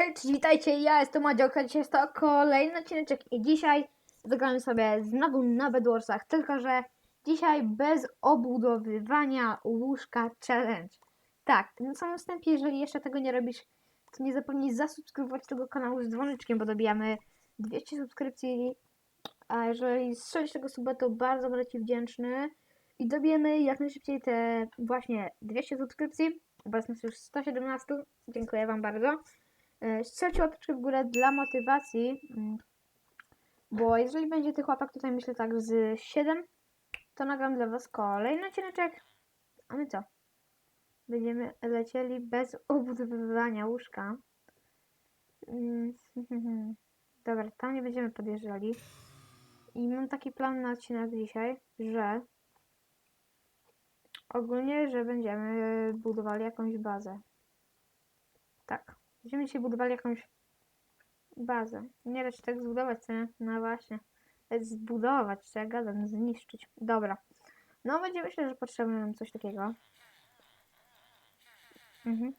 hej, cześć, witajcie, ja jestem Madzioka, dzisiaj jest to kolejny odcinek i dzisiaj zagramy sobie znowu na Bedwarsach, tylko że dzisiaj bez obudowywania łóżka challenge. Tak, na samym wstępie, jeżeli jeszcze tego nie robisz, to nie zapomnij zasubskrybować tego kanału z dzwoneczkiem, bo dobijamy 200 subskrypcji, a jeżeli strzelisz tego suba, to bardzo będę Ci wdzięczny i dobijemy jak najszybciej te właśnie 200 subskrypcji, nas już 117, dziękuję Wam bardzo. Strzelcie łapeczkę w górę dla motywacji, mm, bo jeżeli będzie tych łapek tutaj myślę tak z 7, to nagram dla Was kolejny odcineczek. A my co? Będziemy lecieli bez obudowywania łóżka. Mm, Dobra, tam nie będziemy podjeżdżali. I mam taki plan na odcinek dzisiaj, że ogólnie, że będziemy budowali jakąś bazę. Tak. Będziemy dzisiaj budowali jakąś bazę. Nie da się tak zbudować, co nie? No właśnie. Zbudować, co ja gadam, zniszczyć. Dobra. No będzie myślę, że potrzebujemy nam coś takiego. Mhm.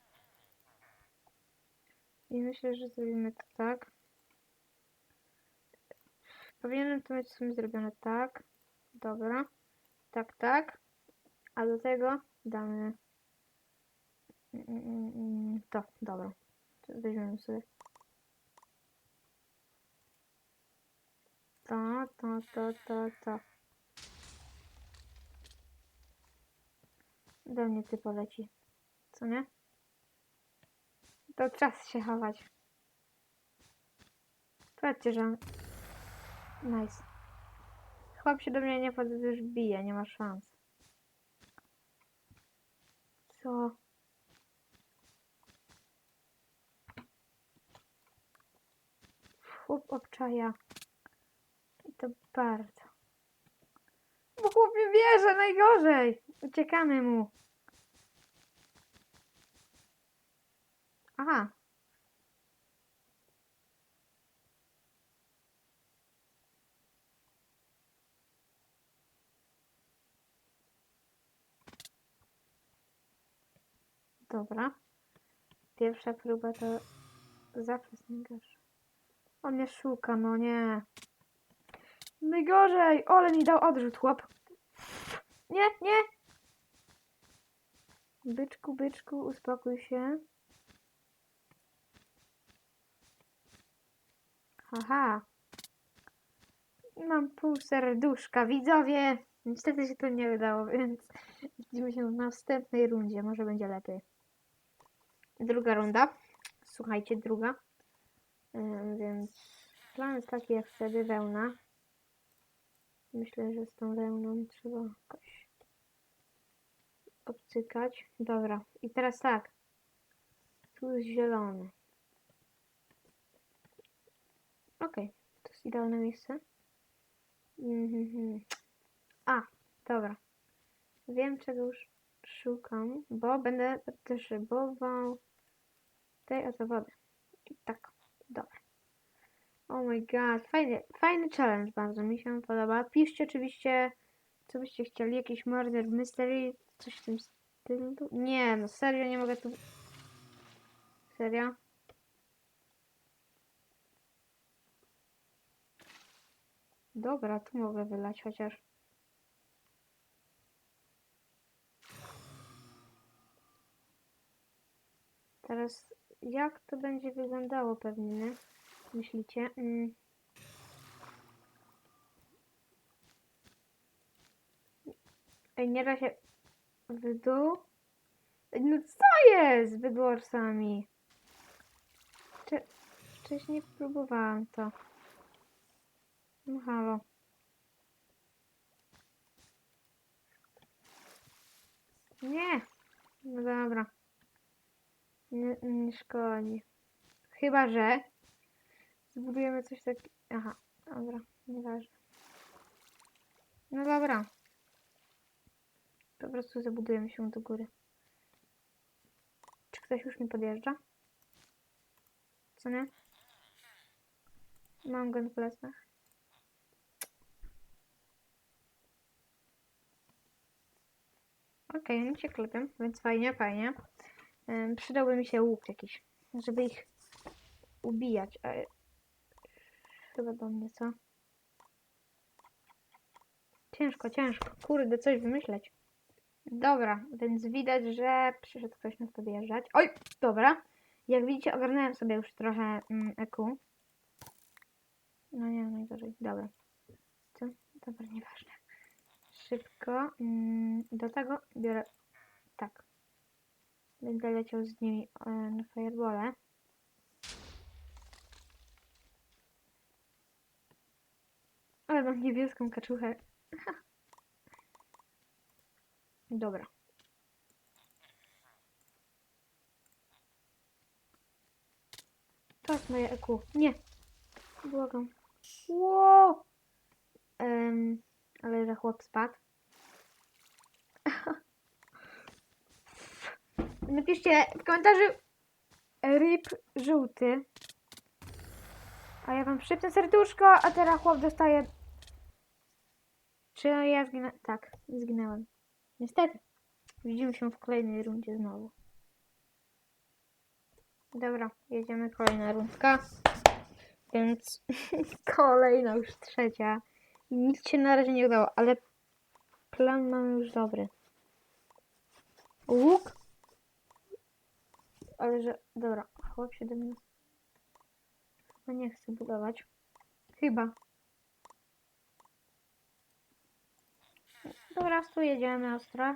I myślę, że zrobimy to tak. Powinienem to mieć w sumie zrobione tak. Dobra. Tak, tak. A do tego damy mm, mm, mm, to, dobra. Weźmiemy sobie to, to, to, to, to. Do mnie ty poleci. Co nie? To czas się chować. Powiedzcie, że... Nice. Chłop się do mnie nie pod- już bije, nie ma szans. Co? Chłop obczaja. I to bardzo. Bo chłop bierze, najgorzej. Uciekamy mu. Aha. Dobra. Pierwsza próba to zawsze najgorsza. On mnie szuka, no nie. Najgorzej! Ole mi dał odrzut, chłop. Nie, nie! Byczku, byczku, uspokój się. Haha. Mam pół serduszka, widzowie. Niestety się to nie udało, więc widzimy się w następnej rundzie. Może będzie lepiej. Druga runda. Słuchajcie, druga. Więc plan jest taki jak wtedy, wełna. Myślę, że z tą wełną trzeba jakoś obcykać. Dobra, i teraz tak. Tu jest zielony. Okej, to jest idealne miejsce. Mhm. A, dobra. Wiem, czego już szukam, bo będę potrzebował tej oto wody. I tak. Oh my god, fajny, fajny challenge, bardzo mi się podoba. Piszcie oczywiście, co byście chcieli, jakiś murder mystery, coś w tym stylu. Nie, no serio, nie mogę tu... Serio? Dobra, tu mogę wylać chociaż. Teraz jak to będzie wyglądało pewnie, nie? Myślicie? Mm. Nie da się w No co jest z bydłorsami? Wcze- Wcześniej próbowałam to. No halo. Nie. No dobra. Nie, nie szkodzi. Chyba, że zbudujemy coś takiego. Aha, dobra, nieważne. No dobra. Po prostu zabudujemy się do góry. Czy ktoś już mi podjeżdża? Co nie? Mam go na plecach. Okej, oni się klepią, więc fajnie, fajnie. Ym, przydałby mi się łuk jakiś, żeby ich ubijać. Chyba do mnie, co? Ciężko, ciężko. Kurde, coś wymyśleć. Dobra, więc widać, że przyszedł ktoś nas podjeżdżać. Oj, dobra. Jak widzicie, ogarnąłem sobie już trochę mm, EQ. No nie, najgorzej. Dobra. Co? Dobra, nieważne. Szybko. Mm, do tego biorę... Tak. Będę leciał z nimi e, na firebole. Ale mam niebieską kaczuchę. Dobra. To jest moje EQ. Nie. Błagam. Wow. Em, ale że chłop spadł. Napiszcie w komentarzu ryb żółty. A ja wam przypnę serduszko, a teraz chłop dostaje... Czy ja zginę? Tak, zginęłem. Niestety. Widzimy się w kolejnej rundzie znowu. Dobra, jedziemy kolejna rundka. Więc kolejna już trzecia. I nic się na razie nie udało, ale plan mamy już dobry. Łuk. Ale że, dobra, chłop się do mnie chyba nie chce budować. Chyba. Dobra, tu jedziemy ostro.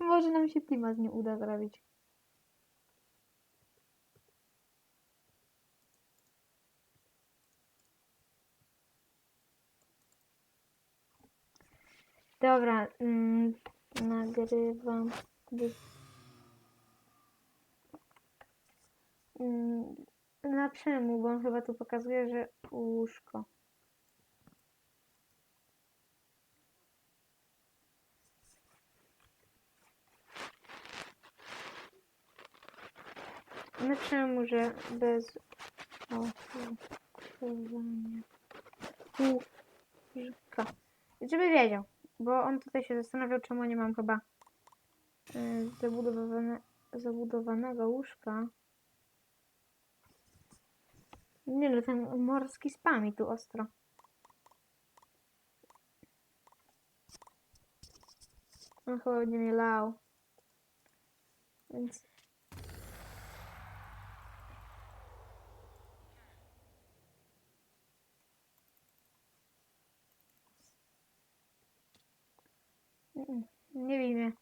Może nam się klima z nim uda zrobić. Dobra, mm, nagrywam. wy- Mm, na przemu, bo on chyba tu pokazuje, że łóżko. Na przemu, że bez okrzyżowania łóżka. Żeby wiedział, bo on tutaj się zastanawiał, czemu nie mam chyba y, zabudowane, zabudowanego łóżka. Nie no, ten morski spami tu ostro. On chyba będzie mnie lał. Więc... Nie mnie.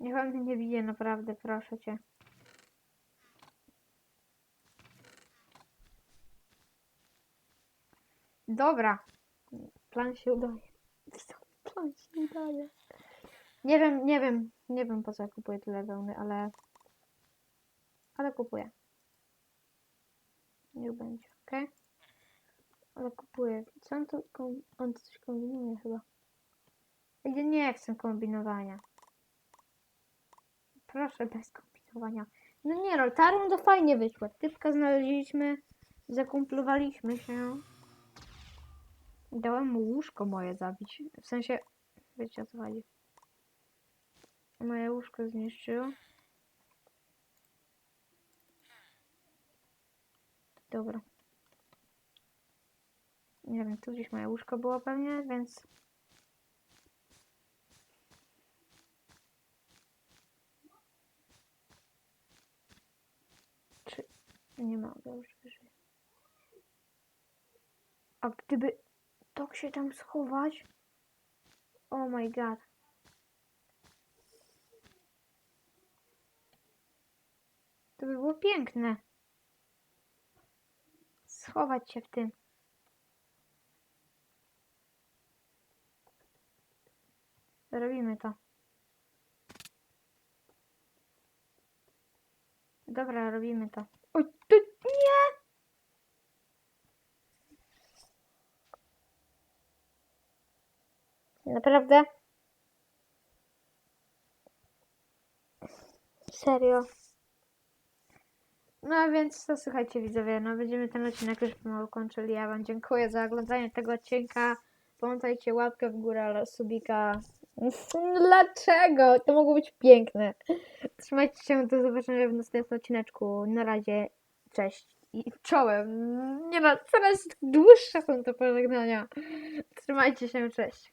Niech on mnie nie bije, naprawdę, proszę cię. Dobra. Plan się udaje. Plan się udaje. Nie wiem, nie wiem, nie wiem po co ja kupuję tyle wełny, ale... Ale kupuję. Niech będzie, ok? Ale kupuję. Co on tu... On tu coś kombinuje chyba. Ja nie chcę kombinowania. Proszę, bez kombinowania. No nie no, ta runda fajnie wyszła. Typka znaleźliśmy, zakumplowaliśmy się. Dałem mu łóżko moje zabić. W sensie, wiecie o co chodzi. Moje łóżko zniszczył. Dobra. Nie wiem, tu gdzieś moje łóżko było pewnie, więc... Czy... Nie ma, dobrze, wyżej. A gdyby tak się tam schować? Oh my god. To by było piękne. Schować się w tym. Robimy to. Dobra, robimy to. Oj, to nie! Naprawdę? Serio? No więc to słuchajcie widzowie, no będziemy ten odcinek już pomału kończyli. Ja wam dziękuję za oglądanie tego odcinka. Pamiętajcie łapkę w górę, subika. Dlaczego? To mogło być piękne. Trzymajcie się, do zobaczenia w następnym odcineczku. Na razie, cześć. I czołem. Nie no, coraz dłuższe są te pożegnania. Trzymajcie się, cześć.